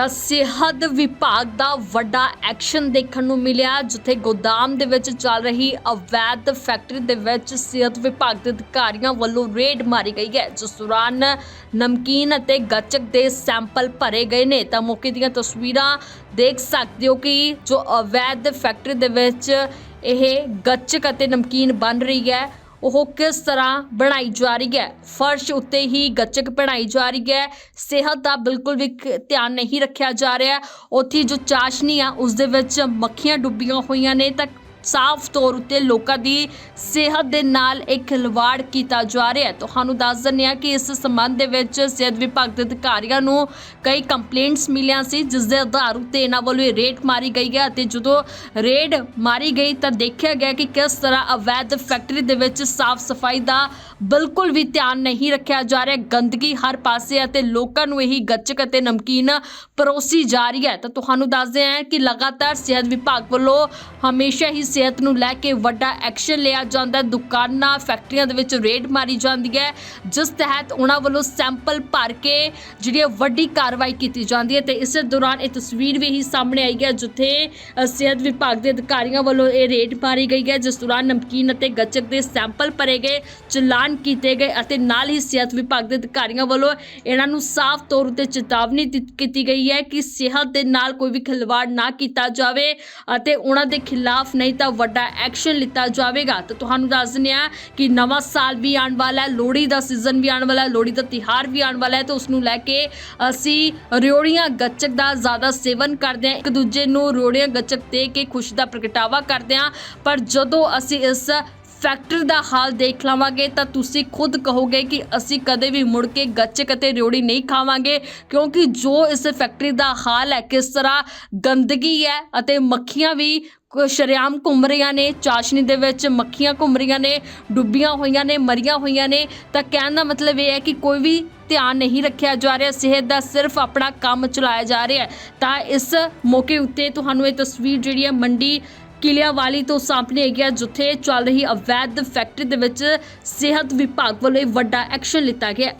ਤਾਂ ਸਿਹਤ ਵਿਭਾਗ ਦਾ ਵੱਡਾ ਐਕਸ਼ਨ ਦੇਖਣ ਨੂੰ ਮਿਲਿਆ, ਜਿੱਥੇ ਗੋਦਾਮ ਦੇ ਵਿੱਚ ਚੱਲ ਰਹੀ ਅਵੈਧ ਫੈਕਟਰੀ ਦੇ ਵਿੱਚ ਸਿਹਤ ਵਿਭਾਗ ਦੇ ਅਧਿਕਾਰੀਆਂ ਵੱਲੋਂ ਰੇਡ ਮਾਰੀ ਗਈ ਹੈ। ਜਿਸ ਦੌਰਾਨ ਨਮਕੀਨ ਅਤੇ ਗੱਚਕ ਦੇ ਸੈਂਪਲ ਭਰੇ ਗਏ ਨੇ। ਤਾਂ ਮੌਕੇ ਦੀਆਂ ਤਸਵੀਰਾਂ ਦੇਖ ਸਕਦੇ ਹੋ ਕਿ ਜੋ ਅਵੈਧ ਫੈਕਟਰੀ ਦੇ ਵਿੱਚ ਇਹ ਗੱਚਕ ਅਤੇ ਨਮਕੀਨ ਬਣ ਰਹੀ ਹੈ ਉਹ ਕਿਸ ਤਰ੍ਹਾਂ ਬਣਾਈ ਜਾ ਰਹੀ ਹੈ? ਫਰਸ਼ ਉੱਤੇ ਹੀ ਗੱਚਕ ਬਣਾਈ ਜਾ ਰਹੀ ਹੈ। ਸਿਹਤ ਦਾ ਬਿਲਕੁਲ ਵੀ ਧਿਆਨ ਨਹੀਂ ਰੱਖਿਆ ਜਾ ਰਿਹਾ। ਉੱਥੇ ਜੋ ਚਾਸ਼ਨੀ ਆ, ਉਸ ਦੇ ਵਿੱਚ ਮੱਖੀਆਂ ਡੁੱਬੀਆਂ ਹੋਈਆਂ ਨੇ ਤਾਂ ਸਾਫ਼ ਤੌਰ ਉੱਤੇ ਲੋਕਾਂ ਦੀ ਸਿਹਤ ਦੇ ਨਾਲ ਇੱਕ ਖਿਲਵਾੜ ਕੀਤਾ ਜਾ ਰਿਹਾ ਹੈ। ਤੁਹਾਨੂੰ ਦੱਸ ਦਿੰਦੇ ਹਾਂ ਕਿ ਇਸ ਸੰਬੰਧ ਦੇ ਵਿੱਚ ਸਿਹਤ ਵਿਭਾਗ ਦੇ ਅਧਿਕਾਰੀਆਂ ਨੂੰ ਕਈ ਕੰਪਲੇਂਟਸ ਮਿਲੀਆਂ ਸੀ, ਜਿਸ ਦੇ ਆਧਾਰ ਉੱਤੇ ਇਹਨਾਂ ਵੱਲੋਂ ਇਹ ਰੇਡ ਮਾਰੀ ਗਈ ਹੈ ਅਤੇ ਜਦੋਂ ਰੇਡ ਮਾਰੀ ਗਈ ਤਾਂ ਦੇਖਿਆ ਗਿਆ ਕਿ ਕਿਸ ਤਰ੍ਹਾਂ ਅਵੈਧ ਫੈਕਟਰੀ ਦੇ ਵਿੱਚ ਸਾਫ਼ ਸਫ਼ਾਈ ਦਾ ਬਿਲਕੁਲ ਵੀ ਧਿਆਨ ਨਹੀਂ ਰੱਖਿਆ ਜਾ ਰਿਹਾ। ਗੰਦਗੀ ਹਰ ਪਾਸੇ ਅਤੇ ਲੋਕਾਂ ਨੂੰ ਇਹੀ ਗੱਚਕ ਅਤੇ ਨਮਕੀਨ ਪਰੋਸੀ ਜਾ ਰਹੀ ਹੈ। ਤਾਂ ਤੁਹਾਨੂੰ ਦੱਸਦੇ ਹਾਂ ਕਿ ਲਗਾਤਾਰ ਸਿਹਤ ਵਿਭਾਗ ਵੱਲੋਂ ਹਮੇਸ਼ਾ ਹੀ ਸਿਹਤ ਨੂੰ ਲੈ ਕੇ ਵੱਡਾ ਐਕਸ਼ਨ ਲਿਆ ਜਾਂਦਾ ਦੁਕਾਨਾਂ, ਫੈਕਟਰੀਆਂ ਦੇ ਵਿੱਚ ਰੇਡ ਮਾਰੀ ਜਾਂਦੀ ਹੈ। ਜਿਸ ਤਹਿਤ ਉਹਨਾਂ ਵੱਲੋਂ ਸੈਂਪਲ ਭਰ ਕੇ ਜਿਹੜੀ ਹੈ ਵੱਡੀ ਕਾਰਵਾਈ ਕੀਤੀ ਜਾਂਦੀ ਹੈ ਤੇ ਇਸੇ ਦੌਰਾਨ ਇਹ ਤਸਵੀਰ ਵੀ ਹੀ ਸਾਹਮਣੇ ਆਈ ਹੈ, ਜਿੱਥੇ ਸਿਹਤ ਵਿਭਾਗ ਦੇ ਅਧਿਕਾਰੀਆਂ ਵੱਲੋਂ ਇਹ ਰੇਡ ਮਾਰੀ ਗਈ ਹੈ। ਜਿਸ ਦੌਰਾਨ ਨਮਕੀਨ ਅਤੇ ਗੱਚਕ ਦੇ ਸੈਂਪਲ ਭਰੇ ਗਏ, ਚਲਾਨ ਕੀਤੇ ਗਏ ਅਤੇ ਨਾਲ ਹੀ ਸਿਹਤ ਵਿਭਾਗ ਦੇ ਅਧਿਕਾਰੀਆਂ ਵੱਲੋਂ ਇਹਨਾਂ ਨੂੰ ਸਾਫ਼ ਤੌਰ ਉੱਤੇ ਚੇਤਾਵਨੀ ਦਿੱਤ- ਕੀਤੀ ਗਈ ਹੈ ਕਿ ਸਿਹਤ ਦੇ ਨਾਲ ਕੋਈ ਵੀ ਖਿਲਵਾੜ ਨਾ ਕੀਤਾ ਜਾਵੇ ਅਤੇ ਉਹਨਾਂ ਦੇ ਖਿਲਾਫ ਨਹੀਂ ਤਾਂ ਵੱਡਾ ਐਕਸ਼ਨ ਲਿੱਤਾ ਜਾਵੇਗਾ। ਤਾਂ ਤੁਹਾਨੂੰ ਦੱਸ ਦਿੰਦੇ ਹਾਂ ਕਿ ਨਵਾਂ ਸਾਲ ਵੀ ਆਉਣ ਵਾਲਾ ਹੈ, ਲੋਹੜੀ ਦਾ ਸੀਜ਼ਨ ਵੀ ਆਉਣ ਵਾਲਾ ਹੈ, ਲੋਹੜੀ ਦਾ ਤਿਹਾਰ ਵੀ ਆਉਣ ਵਾਲਾ ਹੈ। ਤੇ ਉਸ ਨੂੰ ਲੈ ਕੇ ਅਸੀਂ ਰਿਓੜੀਆਂ ਗੱਚਕ ਦਾ ਜ਼ਿਆਦਾ ਸੇਵਨ ਕਰਦੇ ਹਾਂ। ਇੱਕ ਦੂਜੇ ਨੂੰ ਰਿਓੜੀਆਂ ਗੱਚਕ ਦੇ ਕੇ ਖੁਸ਼ੀ ਦਾ ਪ੍ਰਗਟਾਵਾ ਕਰਦੇ ਹਾਂ। ਪਰ ਜਦੋਂ ਅਸੀਂ ਇਸ ਫੈਕਟਰੀ ਦਾ ਹਾਲ ਦੇਖ ਲਵਾਂਗੇ, ਤਾਂ ਤੁਸੀਂ ਖੁਦ ਕਹੋਗੇ ਕਿ ਅਸੀਂ ਕਦੇ ਵੀ ਮੁੜ ਕੇ ਗੱਚਕ ਅਤੇ ਰਿਓੜੀ ਨਹੀਂ ਖਾਵਾਂਗੇ। ਕਿਉਂਕਿ ਜੋ ਇਸ ਫੈਕਟਰੀ ਦਾ ਹਾਲ ਹੈ, ਕਿਸ ਤਰ੍ਹਾਂ ਗੰਦਗੀ ਹੈ ਅਤੇ ਮੱਖੀਆਂ ਵੀ ਸ਼ਰੇਆਮ ਘੁੰਮ ਰਹੀਆਂ ਨੇ, ਚਾਸ਼ਨੀ ਦੇ ਵਿੱਚ ਮੱਖੀਆਂ ਘੁੰਮ ਰਹੀਆਂ ਨੇ, ਡੁੱਬੀਆਂ ਹੋਈਆਂ ਨੇ, ਮਰੀਆਂ ਹੋਈਆਂ ਨੇ। ਤਾਂ ਕਹਿਣ ਦਾ ਮਤਲਬ ਇਹ ਹੈ ਕਿ ਕੋਈ ਵੀ ਧਿਆਨ ਨਹੀਂ ਰੱਖਿਆ ਜਾ ਰਿਹਾ, ਸਿਹਤ ਦਾ ਸਿਰਫ ਆਪਣਾ ਕੰਮ ਚਲਾਇਆ ਜਾ ਰਿਹਾ ਤਾਂ ਇਸ ਮੌਕੇ ਉੱਤੇ ਤੁਹਾਨੂੰ ਇਹ ਤਸਵੀਰ ਜਿਹੜੀ ਹੈ ਮੰਡੀ ਕਿਲਿਆਂਵਾਲੀ ਤੋਂ ਸਾਹਮਣੇ ਹੈਗੀ ਹੈ ਜਿੱਥੇ ਚੱਲ ਰਹੀ ਅਵੈਧ ਫੈਕਟਰੀ ਦੇ ਵਿੱਚ ਸਿਹਤ ਵਿਭਾਗ ਵੱਲੋਂ ਇਹ ਵੱਡਾ ਐਕਸ਼ਨ ਲਿੱਤਾ ਗਿਆ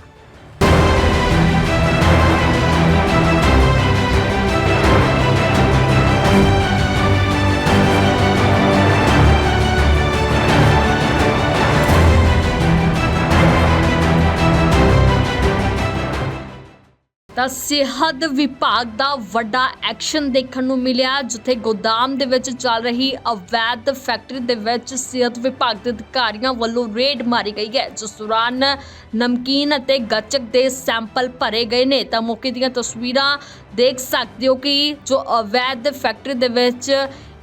ਤਾਂ ਸਿਹਤ ਵਿਭਾਗ ਦਾ ਵੱਡਾ ਐਕਸ਼ਨ ਦੇਖਣ ਨੂੰ ਮਿਲਿਆ, ਜਿੱਥੇ ਗੋਦਾਮ ਦੇ ਵਿੱਚ ਚੱਲ ਰਹੀ ਅਵੈਧ ਫੈਕਟਰੀ ਦੇ ਵਿੱਚ ਸਿਹਤ ਵਿਭਾਗ ਦੇ ਅਧਿਕਾਰੀਆਂ ਵੱਲੋਂ ਰੇਡ ਮਾਰੀ ਗਈ ਹੈ। ਜਿਸ ਦੌਰਾਨ ਨਮਕੀਨ ਅਤੇ ਗੱਚਕ ਦੇ ਸੈਂਪਲ ਭਰੇ ਗਏ ਨੇ। ਤਾਂ ਮੌਕੇ ਦੀਆਂ ਤਸਵੀਰਾਂ ਦੇਖ ਸਕਦੇ ਹੋ ਕਿ ਜੋ ਅਵੈਧ ਫੈਕਟਰੀ ਦੇ ਵਿੱਚ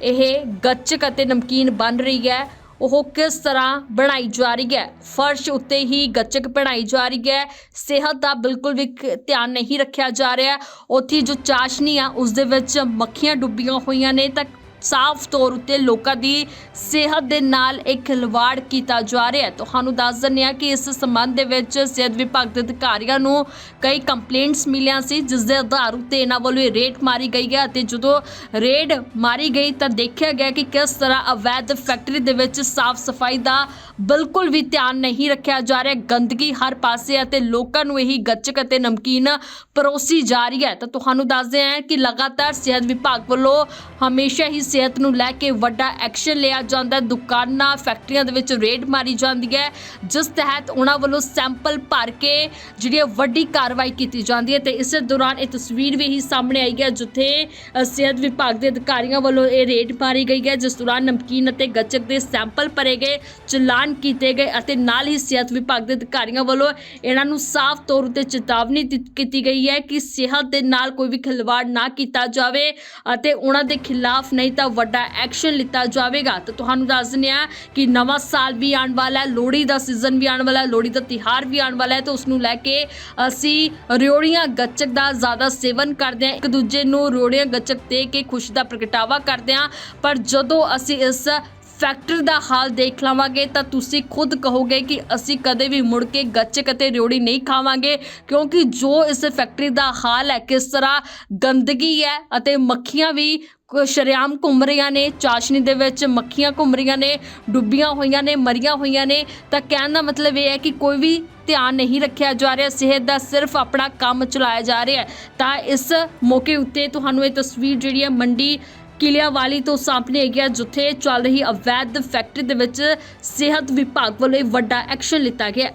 ਇਹ ਗੱਚਕ ਅਤੇ ਨਮਕੀਨ ਬਣ ਰਹੀ ਹੈ ਉਹ ਕਿਸ ਤਰ੍ਹਾਂ ਬਣਾਈ ਜਾ ਰਹੀ ਹੈ? ਫਰਸ਼ ਉੱਤੇ ਹੀ ਗੱਚਕ ਬਣਾਈ ਜਾ ਰਹੀ ਹੈ। ਸਿਹਤ ਦਾ ਬਿਲਕੁਲ ਵੀ ਧਿਆਨ ਨਹੀਂ ਰੱਖਿਆ ਜਾ ਰਿਹਾ। ਉੱਥੇ ਜੋ ਚਾਸ਼ਨੀ ਆ, ਉਸ ਦੇ ਵਿੱਚ ਮੱਖੀਆਂ ਡੁੱਬੀਆਂ ਹੋਈਆਂ ਨੇ ਤਾਂ ਸਾਫ਼ ਤੌਰ ਉੱਤੇ ਲੋਕਾਂ ਦੀ ਸਿਹਤ ਦੇ ਨਾਲ ਇੱਕ ਖਿਲਵਾੜ ਕੀਤਾ ਜਾ ਰਿਹਾ ਹੈ। ਤੁਹਾਨੂੰ ਦੱਸ ਦਿੰਦੇ ਹਾਂ ਕਿ ਇਸ ਸੰਬੰਧ ਦੇ ਵਿੱਚ ਸਿਹਤ ਵਿਭਾਗ ਦੇ ਅਧਿਕਾਰੀਆਂ ਨੂੰ ਕਈ ਕੰਪਲੇਂਟਸ ਮਿਲੀਆਂ ਸੀ, ਜਿਸ ਦੇ ਆਧਾਰ ਉੱਤੇ ਇਹਨਾਂ ਵੱਲੋਂ ਇਹ ਰੇਡ ਮਾਰੀ ਗਈ ਹੈ ਅਤੇ ਜਦੋਂ ਰੇਡ ਮਾਰੀ ਗਈ ਤਾਂ ਦੇਖਿਆ ਗਿਆ ਕਿ ਕਿਸ ਤਰ੍ਹਾਂ ਅਵੈਧ ਫੈਕਟਰੀ ਦੇ ਵਿੱਚ ਸਾਫ਼ ਸਫ਼ਾਈ ਦਾ ਬਿਲਕੁਲ ਵੀ ਧਿਆਨ ਨਹੀਂ ਰੱਖਿਆ ਜਾ ਰਿਹਾ। ਗੰਦਗੀ ਹਰ ਪਾਸੇ ਅਤੇ ਲੋਕਾਂ ਨੂੰ ਇਹੀ ਗੱਚਕ ਅਤੇ ਨਮਕੀਨ ਪਰੋਸੀ ਜਾ ਰਹੀ ਹੈ। ਤਾਂ ਤੁਹਾਨੂੰ ਦੱਸਦੇ ਹਾਂ ਕਿ ਲਗਾਤਾਰ ਸਿਹਤ ਵਿਭਾਗ ਵੱਲੋਂ ਹਮੇਸ਼ਾ ਹੀ ਸਿਹਤ ਨੂੰ ਲੈ ਕੇ ਵੱਡਾ ਐਕਸ਼ਨ ਲਿਆ ਜਾਂਦਾ ਦੁਕਾਨਾਂ, ਫੈਕਟਰੀਆਂ ਦੇ ਵਿੱਚ ਰੇਡ ਮਾਰੀ ਜਾਂਦੀ ਹੈ। ਜਿਸ ਤਹਿਤ ਉਹਨਾਂ ਵੱਲੋਂ ਸੈਂਪਲ ਭਰ ਕੇ ਜਿਹੜੀ ਹੈ ਵੱਡੀ ਕਾਰਵਾਈ ਕੀਤੀ ਜਾਂਦੀ ਹੈ ਤੇ ਇਸੇ ਦੌਰਾਨ ਇਹ ਤਸਵੀਰ ਵੀ ਹੀ ਸਾਹਮਣੇ ਆਈ ਹੈ ਜਿੱਥੇ ਸਿਹਤ ਵਿਭਾਗ ਦੇ ਅਧਿਕਾਰੀਆਂ ਵੱਲੋਂ ਇਹ ਰੇਡ ਮਾਰੀ ਗਈ ਹੈ। ਜਿਸ ਦੌਰਾਨ ਨਮਕੀਨ ਅਤੇ ਗੱਚਕ ਦੇ ਸੈਂਪਲ ਭਰੇ ਗਏ, ਚਲਾਨ ਕੀਤੇ ਗਏ ਅਤੇ ਨਾਲ ਹੀ ਸਿਹਤ ਵਿਭਾਗ ਦੇ ਅਧਿਕਾਰੀਆਂ ਵੱਲੋਂ ਇਹਨਾਂ ਨੂੰ ਸਾਫ਼ ਤੌਰ ਉੱਤੇ ਚੇਤਾਵਨੀ ਦਿੱਤ- ਕੀਤੀ ਗਈ ਹੈ ਕਿ ਸਿਹਤ ਦੇ ਨਾਲ ਕੋਈ ਵੀ ਖਿਲਵਾੜ ਨਾ ਕੀਤਾ ਜਾਵੇ ਅਤੇ ਉਹਨਾਂ ਦੇ ਖਿਲਾਫ ਨਹੀਂ ਤਾਂ ਵੱਡਾ ਐਕਸ਼ਨ ਲਿੱਤਾ ਜਾਵੇਗਾ। ਤਾਂ ਤੁਹਾਨੂੰ ਦੱਸ ਦਿੰਦੇ ਹਾਂ ਕਿ ਨਵਾਂ ਸਾਲ ਵੀ ਆਉਣ ਵਾਲਾ ਹੈ, ਲੋਹੜੀ ਦਾ ਸੀਜ਼ਨ ਵੀ ਆਉਣ ਵਾਲਾ ਹੈ, ਲੋਹੜੀ ਦਾ ਤਿਹਾਰ ਵੀ ਆਉਣ ਵਾਲਾ ਹੈ। ਤੇ ਉਸ ਨੂੰ ਲੈ ਕੇ ਅਸੀਂ ਰਿਓੜੀਆਂ ਗੱਚਕ ਦਾ ਜ਼ਿਆਦਾ ਸੇਵਨ ਕਰਦੇ ਹਾਂ। ਇੱਕ ਦੂਜੇ ਨੂੰ ਰਿਓੜੀਆਂ ਗੱਚਕ ਦੇ ਕੇ ਖੁਸ਼ੀ ਦਾ ਪ੍ਰਗਟਾਵਾ ਕਰਦੇ ਹਾਂ। ਪਰ ਜਦੋਂ ਅਸੀਂ ਇਸ ਫੈਕਟਰੀ ਦਾ ਹਾਲ ਦੇਖ ਲਵਾਂਗੇ, ਤਾਂ ਤੁਸੀਂ ਖੁਦ ਕਹੋਗੇ ਕਿ ਅਸੀਂ ਕਦੇ ਵੀ ਮੁੜ ਕੇ ਗੱਚਕ ਅਤੇ ਰਿਓੜੀ ਨਹੀਂ ਖਾਵਾਂਗੇ। ਕਿਉਂਕਿ ਜੋ ਇਸ ਫੈਕਟਰੀ ਦਾ ਹਾਲ ਹੈ, ਕਿਸ ਤਰ੍ਹਾਂ ਗੰਦਗੀ ਹੈ ਅਤੇ ਮੱਖੀਆਂ ਵੀ ਸ਼ਰੇਆਮ ਘੁੰਮ ਰਹੀਆਂ ਨੇ, ਚਾਸ਼ਨੀ ਦੇ ਵਿੱਚ ਮੱਖੀਆਂ ਘੁੰਮ ਰਹੀਆਂ ਨੇ, ਡੁੱਬੀਆਂ ਹੋਈਆਂ ਨੇ, ਮਰੀਆਂ ਹੋਈਆਂ ਨੇ। ਤਾਂ ਕਹਿਣ ਦਾ ਮਤਲਬ ਇਹ ਹੈ ਕਿ ਕੋਈ ਵੀ ਧਿਆਨ ਨਹੀਂ ਰੱਖਿਆ ਜਾ ਰਿਹਾ, ਸਿਹਤ ਦਾ ਸਿਰਫ ਆਪਣਾ ਕੰਮ ਚਲਾਇਆ ਜਾ ਰਿਹਾ ਤਾਂ ਇਸ ਮੌਕੇ ਉੱਤੇ ਤੁਹਾਨੂੰ ਇਹ ਤਸਵੀਰ ਜਿਹੜੀ ਹੈ ਮੰਡੀ ਕਿਲਿਆਂਵਾਲੀ ਤੋਂ ਸਾਹਮਣੇ ਹੈਗੀ ਹੈ ਜਿੱਥੇ ਚੱਲ ਰਹੀ ਅਵੈਧ ਫੈਕਟਰੀ ਦੇ ਵਿੱਚ ਸਿਹਤ ਵਿਭਾਗ ਵੱਲੋਂ ਇਹ ਵੱਡਾ ਐਕਸ਼ਨ ਲਿੱਤਾ ਗਿਆ